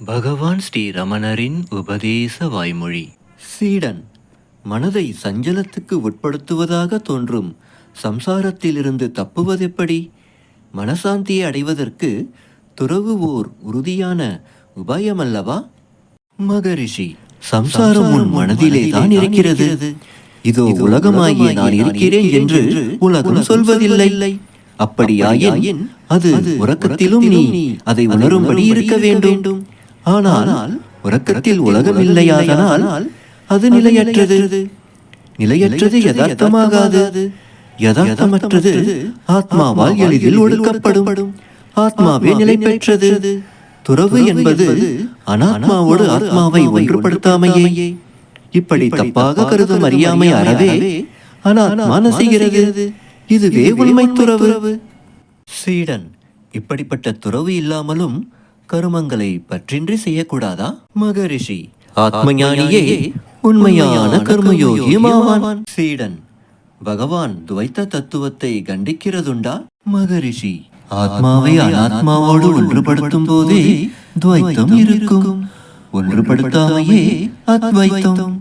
பகவான் ஸ்ரீ ரமணரின் உபதேச வாய்மொழி. சீடன் மனதை சஞ்சலத்துக்கு உட்படுத்துவதாக தோன்றும் சம்சாரத்திலிருந்து தப்புவதெப்படி? மனசாந்தியை அடைவதற்கு துறவு ஓர் உறுதியான உபாயமல்லவா? மகரிஷி சம்சாரம் உன் மனதிலே தான் இருக்கிறது. இதோ உலகமாகிய நான் இருக்கிறேன் என்று உலகம் சொல்வதில்லை. அப்படியாயின் அது உறக்கத்திலும் நீ அதை உணரும்படி இருக்க வேண்டும். ஆனால் உறக்கத்தில் உலகம் இல்லையாதனால் அது நிலையற்றது. நிலையற்றது. யதார்த்தமாகாது. யதார்த்தமற்றது ஆத்மாவால் எளிதில் ஒடுக்கப்படும். ஆத்மாவே நிலை பெற்றது துறவு என்பது அனாத்மாவோடு ஆத்மாவை ஒன்றுபடுத்தாமையே. இப்படி தப்பாக கருதும் அறியாமை அறவே அனாத்மா நசுகிறது. இதுவே உண்மை துறவு சீடன் இப்படிப்பட்ட துறவு இல்லாமலும் கருமங்களை பற்றின்றி செய்யக்கூடாதா? மகரிஷி ஆத்மஞானியே உண்மையான கர்மயோகியுமாவான். சீடன் பகவான் துவைத்த தத்துவத்தை கண்டிக்கிறதுண்டா? மகரிஷி ஆத்மாவை அனாத்மாவோடு ஒன்றுபடுத்தும் போதே துவைத்தம் இருக்கும். ஒன்றுபடுத்தாமையே அத்வைத்தம்.